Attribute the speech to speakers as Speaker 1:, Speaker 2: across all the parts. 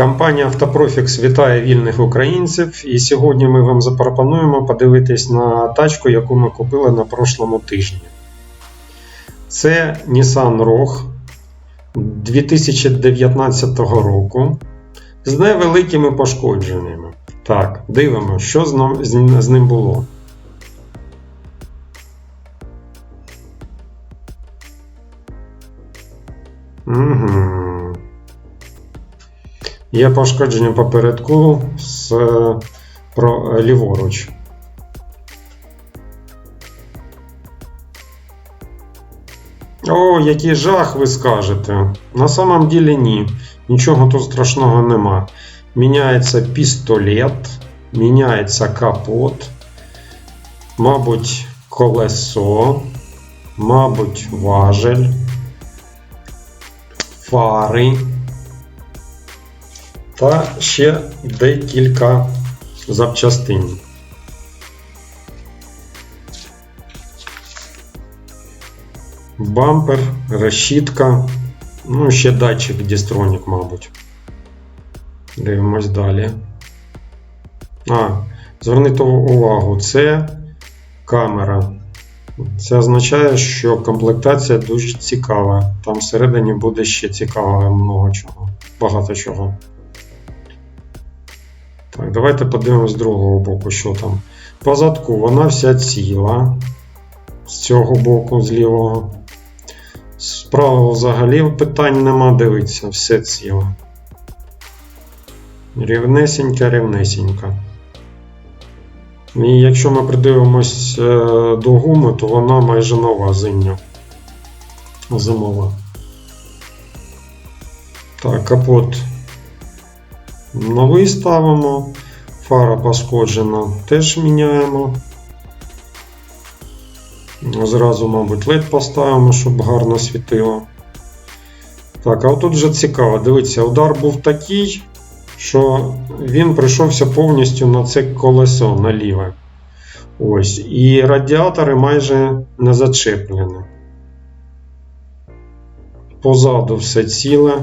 Speaker 1: Компанія Автопрофікс вітає вільних українців, і сьогодні ми вам запропонуємо подивитись на тачку, яку ми купили на прошлому тижні. Це Nissan Rogue 2019 року з невеликими пошкодженнями. Так, дивимося, що з ним- було. Угу. Є пошкодження попередку з е, про, е, ліворуч. О, який жах ви скажете. На самом деле ні. Нічого тут страшного нема. Міняється пістолет, міняється капот, мабуть, колесо, мабуть, важель, фари та ще декілька запчастин. Бампер, решітка, ну ще датчик Дістронік, мабуть. Дивимось далі. А, зверніть увагу, це камера. Це означає, що комплектація дуже цікава. Там всередині буде ще цікаво. Багато чого. Так, давайте подивимось з другого боку, що там. По задку вона вся ціла. З цього боку, з лівого. Справа взагалі питань нема, дивиться, все ціле. Рівнесенька, рівнесенька. І якщо ми придивимось е, до гуми, то вона майже нова зимня. Зимова. Так, капот новий ставимо. Фара пошкоджена, теж міняємо. Зразу, мабуть, LED поставимо, щоб гарно світило. Так, а отут вже цікаво. Дивіться, удар був такий, що він прийшовся повністю на це колесо наліве. Ось. І радіатори майже не зачеплені. Позаду все ціле.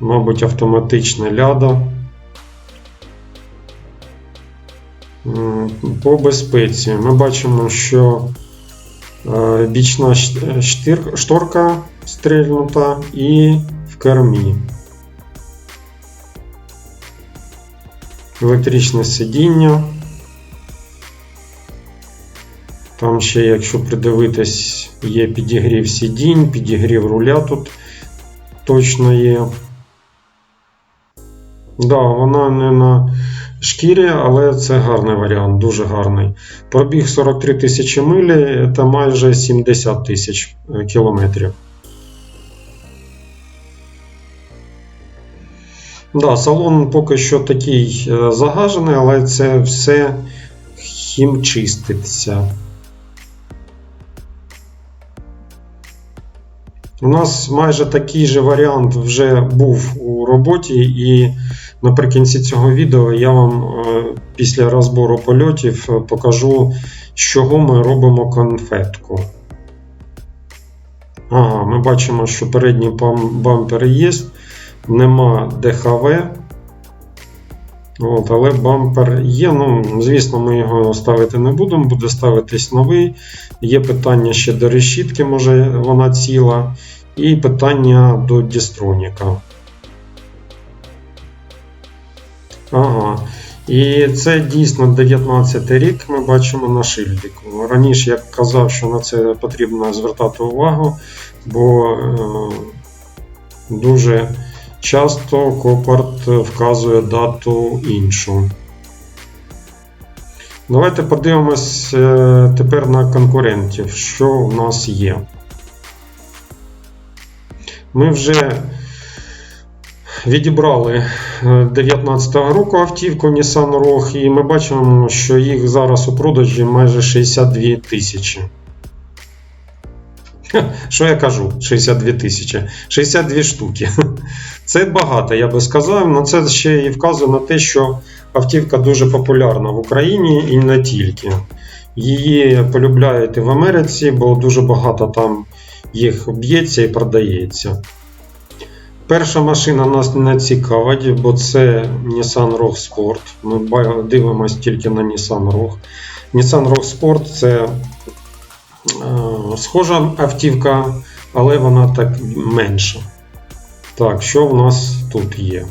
Speaker 1: Мабуть, автоматичне ляда. По безпеці ми бачимо, що е, бічна шторка стрільнута і в кермі. Електричне сидіння. Там ще, якщо придивитись, є підігрів сидінь, підігрів руля тут точно є. Да, вона не на шкірі, але це гарний варіант, дуже гарний. Пробіг 43 тисячі милі, це майже 70 тисяч е, кілометрів. Да, салон поки що такий е, загажений, але це все хімчиститься. У нас майже такий же варіант вже був у роботі, і наприкінці цього відео я вам е, після розбору польотів е, покажу, з чого ми робимо конфетку. Ага, ми бачимо, що передні бампер є, нема ДХВ. От, але бампер є. Ну, звісно, ми його ставити не будемо, буде ставитись новий. Є питання ще до решітки, може вона ціла. І питання до Дістроніка. Ага. І це дійсно 19 рік ми бачимо на шильдику. Раніше я казав, що на це потрібно звертати увагу, бо е, дуже часто Копарт вказує дату іншу. Давайте подивимось е, тепер на конкурентів, що в нас є. Ми вже відібрали 2019 року автівку Nissan Rogue, і ми бачимо, що їх зараз у продажі майже 62 тисячі. Що я кажу? 62 тисячі. 62 штуки. Це багато, я би сказав. але це ще і вказує на те, що автівка дуже популярна в Україні і не тільки. Її полюбляють і в Америці, бо дуже багато там їх б'ється і продається. Перша машина нас не цікавить, бо це Nissan Rogue Sport. Ми дивимося тільки на Nissan Rogue. Nissan Rogue Sport це е, схожа автівка, але вона так менша. Так, що в нас тут є?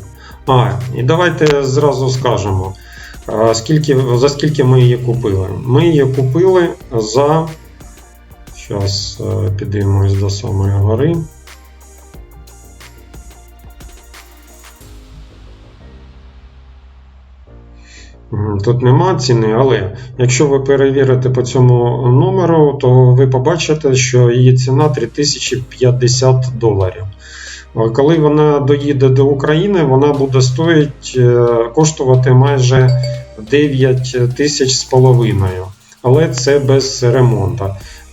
Speaker 1: А, і давайте зразу скажемо, е, скільки, за скільки ми її купили. Ми її купили за. Зараз підіймусь до самої гори. Тут нема ціни, але якщо ви перевірите по цьому номеру, то ви побачите, що її ціна 3050 доларів. Коли вона доїде до України, вона буде стоїть, е, коштувати майже 9 тисяч з половиною. Але це без ремонту.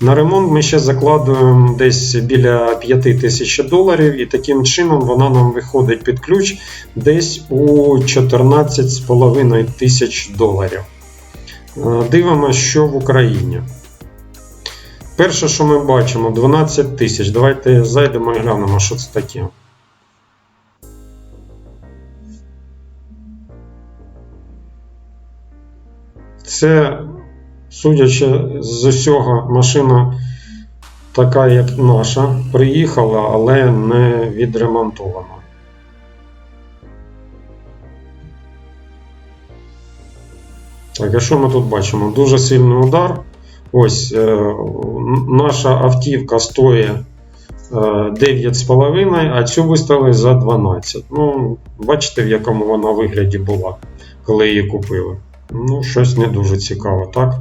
Speaker 1: На ремонт ми ще закладуємо десь біля 5 тисяч доларів, і таким чином вона нам виходить під ключ десь у 14,5 тисяч доларів. Е, Дивимося, що в Україні. Перше, що ми бачимо, 12 тисяч. Давайте зайдемо і глянемо, що це таке. Це, судячи з усього, машина така, як наша, приїхала, але не відремонтована. Так, а що ми тут бачимо? Дуже сильний удар. Ось е, наша автівка стоїть е, 9,5, а цю виставили за 12. Ну, бачите, в якому вона вигляді була, коли її купили. Ну, щось не дуже цікаво, так?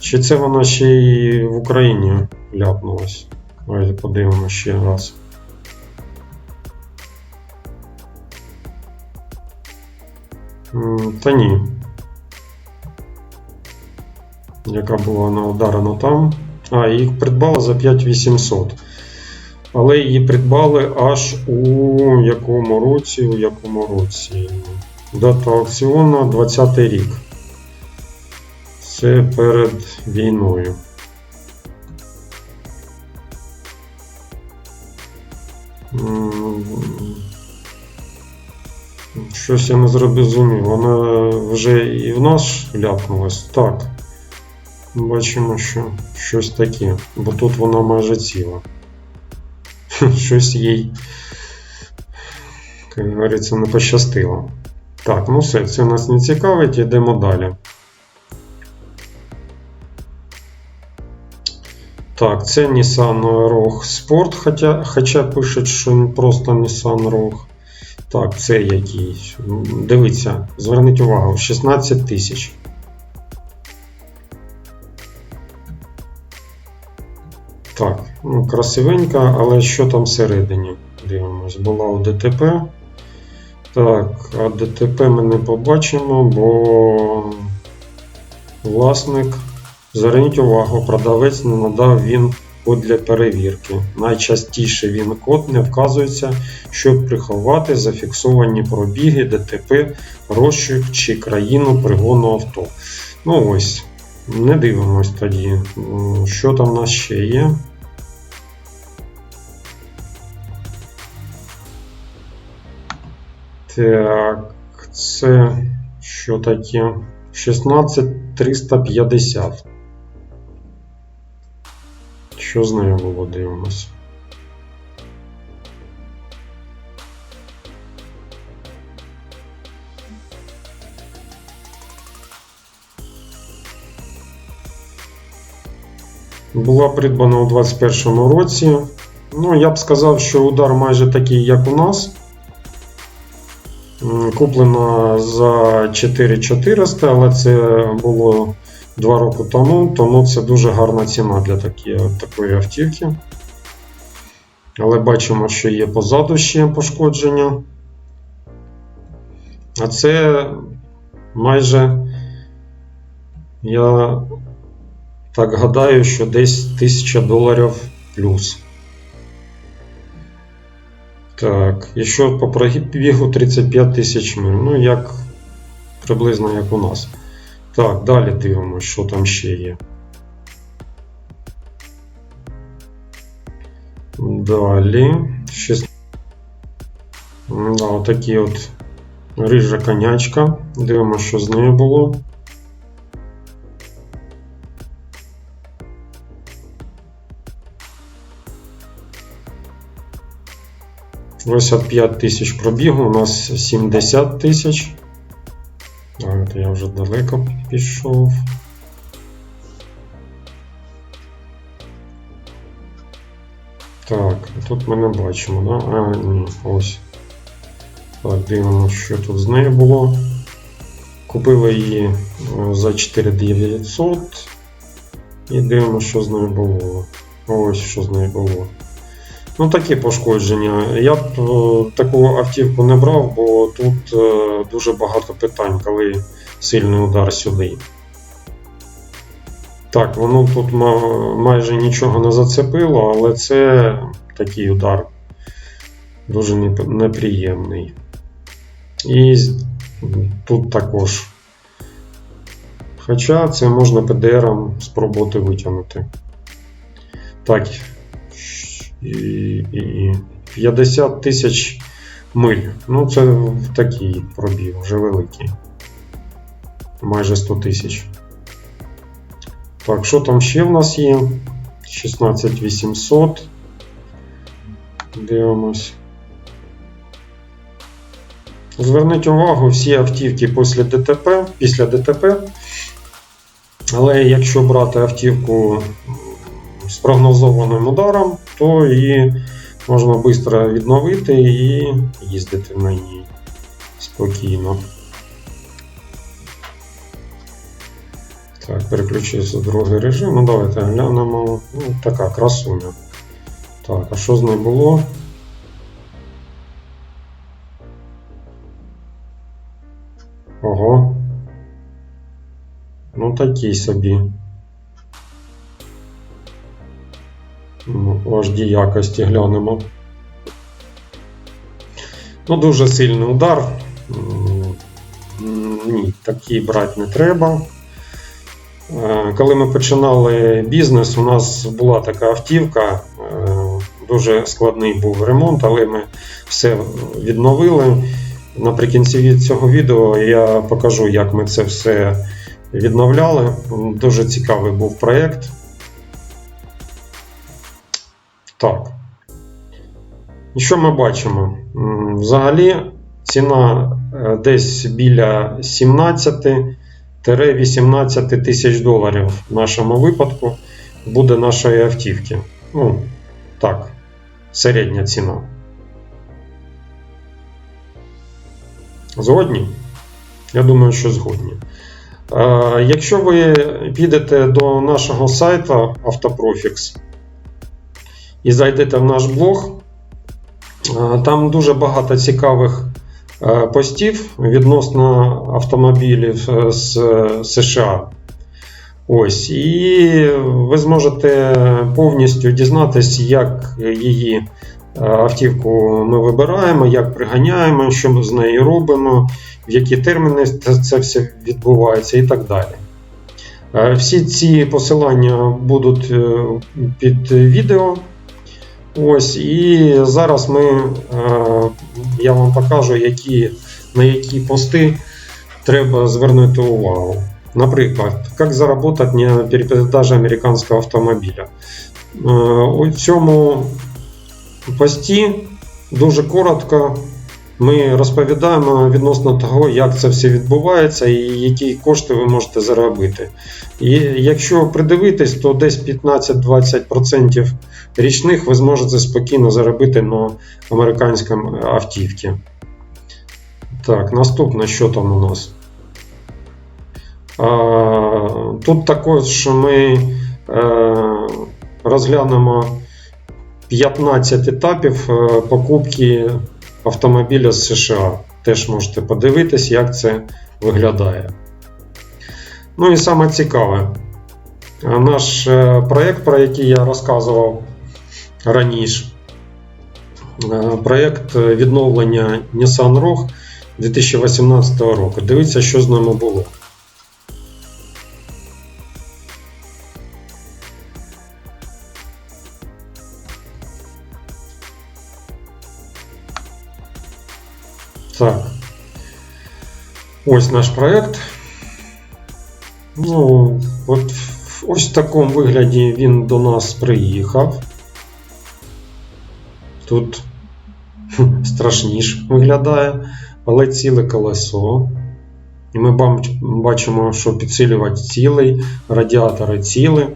Speaker 1: Чи це вона ще й в Україні ляпнулась? Давайте подивимося ще раз. Та ні. Яка була вона ударена там. А, їх придбали за 5800. Але її придбали аж у якому році? У якому році? Дата аукціону 20 рік. Це перед війною. Щось я не зрозумів. Вона вже і в нас ляпнулась. Так. Бачимо, що щось таке. Бо тут вона майже ціла. Щось їй, як говориться, не пощастило. Так, ну все, це нас не цікавить, йдемо далі. Так, це Nissan Rogue Sport, хоча, хоча пишуть, що просто Nissan Rogue. Так, це якийсь. Дивіться, зверніть увагу, 16 тисяч. Красивенька, але що там всередині? Дивимось, була у ДТП. Так, а ДТП ми не побачимо, бо власник, зверніть увагу, продавець не надав він код для перевірки. Найчастіше він код не вказується, щоб приховати зафіксовані пробіги, ДТП, розшук чи країну пригону авто. Ну ось, не дивимось тоді, що там у нас ще є. Так, це що таке? 16350. Що з нею було дивимось? Була придбана у 2021 році. Ну, я б сказав, що удар майже такий, як у нас. М, Куплена за 4400, але це було 2 роки тому, тому це дуже гарна ціна для такі, такої автівки. Але бачимо, що є позаду ще пошкодження. А це майже, я так гадаю, що десь 1000 доларів плюс. Так, і що по пробігу 35 тисяч миль. Ну, як приблизно як у нас. Так, далі дивимося, що там ще є. Далі. 16 Да, отакі от рижа конячка. Дивимося, що з нею було. Ось 5 тисяч пробігу, у нас 70 тисяч. А, я вже далеко пішов. Так, тут ми не бачимо, да? А, ні, ось. Так, дивимося, що тут з нею було. Купили її е, за 4900. І дивимося, що з нею було. Ось що з нею було. Ну, такі пошкодження. Я б е, таку автівку не брав, бо тут е, дуже багато питань, коли сильний удар сюди. Так, воно тут майже нічого не зацепило, але це такий удар дуже неприємний. І тут також. Хоча це можна ПДРом спробувати витягнути. Так. І, і 50 тисяч миль. Ну, це такий пробіг, вже великий. Майже 100 тисяч. Так, що там ще в нас є? 16800. Дивимось. Зверніть увагу, всі автівки після ДТП, після ДТП. Але якщо брати автівку з прогнозованим ударом, то її можна швидко відновити і їздити на ній спокійно. Так, переключився в другий режим. Ну, давайте глянемо. Ну, така красуня. Так, а що з нею було? Ого. Ну, такий собі. Ну, HD якості глянемо. Ну, дуже сильний удар. Ні, такий брати не треба. Е, Коли ми починали бізнес, у нас була така автівка, е, дуже складний був ремонт, але ми все відновили. Наприкінці від цього відео я покажу, як ми це все відновляли. Дуже цікавий був проєкт. Так. І що ми бачимо? Взагалі ціна е, десь біля 17-18 тисяч доларів в нашому випадку буде нашої автівки. Ну, так, середня ціна. Згодні? Я думаю, що згодні. Е, Якщо ви підете до нашого сайту Autoprofix і зайдете в наш блог, е, там дуже багато цікавих е, постів відносно автомобілів е, з США. Ось, і ви зможете повністю дізнатися, як її автівку ми вибираємо, як приганяємо, що ми з нею робимо, в які терміни це все відбувається і так далі. Всі ці посилання будуть під відео. Ось, і зараз ми, е, я вам покажу, які, на які пости треба звернути увагу. Наприклад, як заробити на перепродажі американського автомобіля. Е, У цьому пості дуже коротко ми розповідаємо відносно того, як це все відбувається і які кошти ви можете заробити. І якщо придивитись, то десь 15-20% річних ви зможете спокійно заробити на американському автівці. Так, наступне, що там у нас? Тут також ми е, розглянемо 15 етапів е, покупки автомобіля з США. Теж можете подивитись, як це виглядає. Ну і саме цікаве, е, наш е, проєкт, про який я розказував раніше, е, проєкт відновлення Nissan Rogue 2018 року. Дивіться, що з ними було. Ось наш проект. Ну, от в- ось в такому вигляді він до нас приїхав. Тут страшніше виглядає, але ціле колесо. І ми бачимо, що підсилювач цілий, радіатори цілі.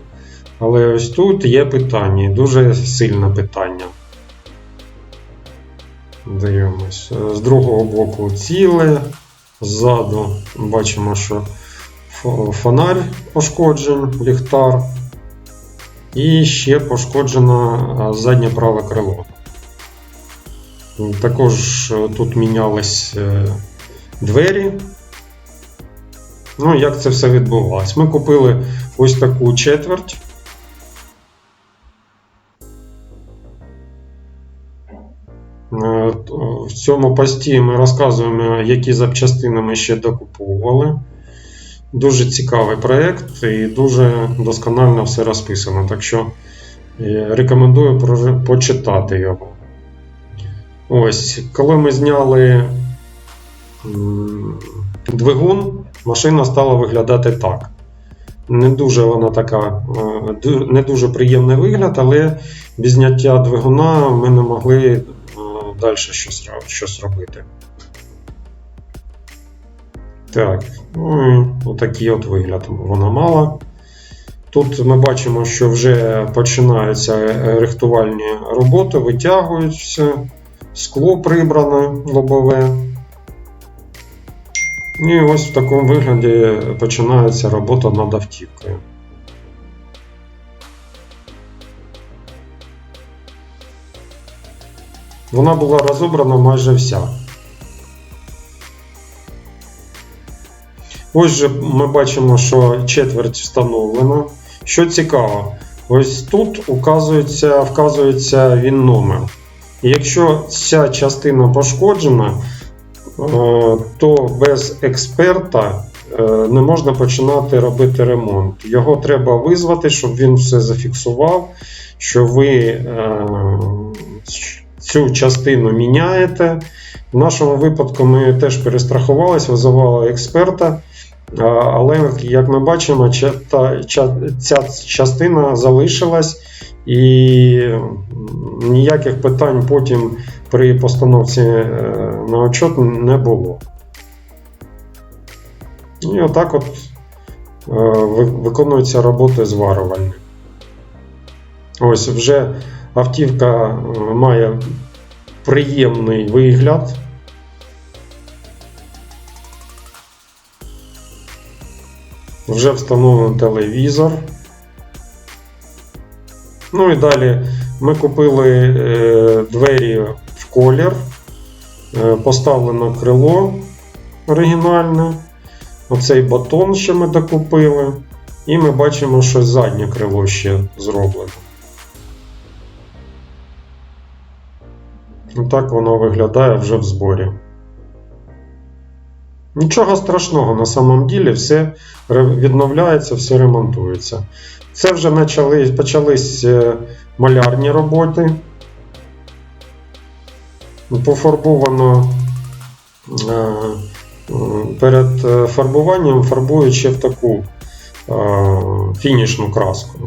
Speaker 1: Але ось тут є питання, дуже сильне питання. Дивимось. З другого боку ціле. Ззаду бачимо, що фонарь пошкоджен, ліхтар. І ще пошкоджено заднє праве крило. Також е, тут мінялись е, двері. Ну, як це все відбувалось? Ми купили ось таку четверть. Цьому пості ми розказуємо, які запчастини ми ще докуповували. Дуже цікавий проєкт і дуже досконально все розписано. Так що е, рекомендую почитати його. Ось, коли ми зняли двигун, машина стала виглядати так. Не дуже вона така, е, не дуже приємний вигляд, але без зняття двигуна ми не могли далі щось, щось робити. Так, ну отакий от вигляд вона мала. Тут ми бачимо, що вже починаються рихтувальні роботи, витягуються, скло прибране лобове. І ось в такому вигляді починається робота над автівкою. Вона була розібрана майже вся. Ось же ми бачимо, що четверть встановлена. Що цікаво, ось тут указується, вказується він номер. Якщо ця частина пошкоджена, е, то без експерта е, не можна починати робити ремонт. Його треба визвати, щоб він все зафіксував, що ви е, цю частину міняєте. В нашому випадку ми теж перестрахувалися, визивали експерта. Але, як ми бачимо, ця частина залишилась, і ніяких питань потім при постановці е, на отчет не було. І отак от е, виконуються роботи зварювальні. Ось вже автівка е, має приємний вигляд. Вже встановлений телевізор. Ну і далі ми купили е, двері в колір, е, поставлено крило оригінальне. Оцей батон ще ми докупили. І ми бачимо, що заднє крило ще зроблено. Так воно виглядає вже в зборі. Нічого страшного на самом ділі, все відновляється, все ремонтується. Це вже почали, почались е, малярні роботи. Пофарбовано е, перед е, фарбуванням фарбують ще в таку фінішну краску.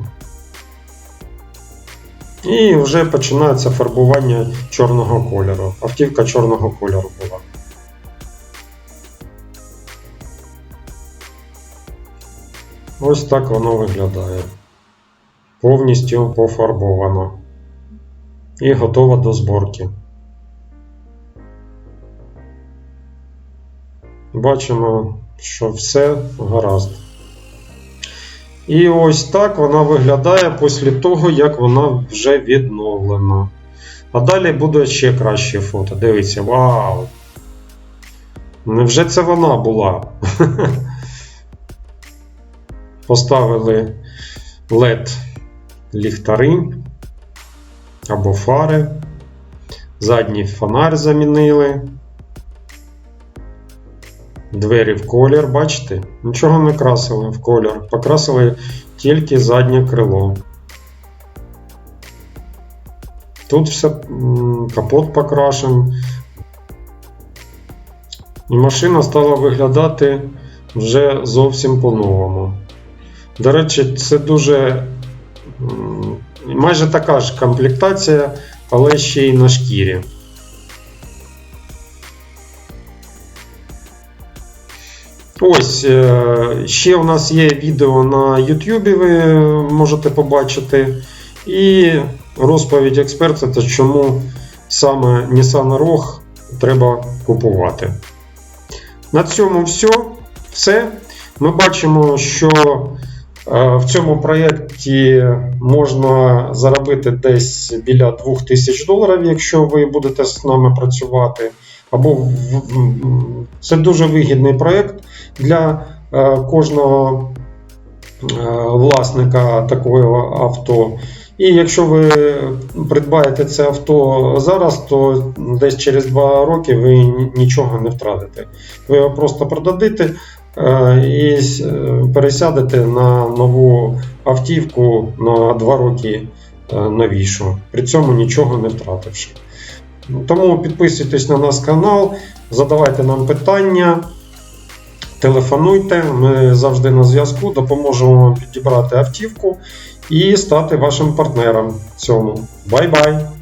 Speaker 1: І вже починається фарбування чорного кольору. Автівка чорного кольору була. Ось так воно виглядає. Повністю пофарбовано. І готова до зборки. Бачимо, що все гаразд. І ось так вона виглядає після того, як вона вже відновлена. А далі буде ще краще фото. Дивіться, вау! Невже це вона була? Поставили LED ліхтари або фари. Задній фонарь замінили. Двері в колір, бачите? Нічого не красили в колір. Покрасили тільки заднє крило. Тут все капот покрашен. І машина стала виглядати вже зовсім по-новому. До речі, це дуже майже така ж комплектація, але ще й на шкірі. Ось е, ще у нас є відео на YouTube, ви можете побачити. І розповідь експерта, та чому саме Nissan Rogue треба купувати. На цьому все. все. Ми бачимо, що е, в цьому проєкті можна заробити десь біля 2000 доларів, якщо ви будете з нами працювати. Або в- в- це дуже вигідний проєкт для е, кожного е, власника такого авто. І якщо ви придбаєте це авто зараз, то десь через 2 роки ви нічого не втратите. Ви його просто продадите е, і пересядете на нову автівку на 2 роки новішу, при цьому нічого не втративши. Тому підписуйтесь на наш канал, задавайте нам питання. Телефонуйте, ми завжди на зв'язку, допоможемо вам підібрати автівку і стати вашим партнером цьому. Бай-бай!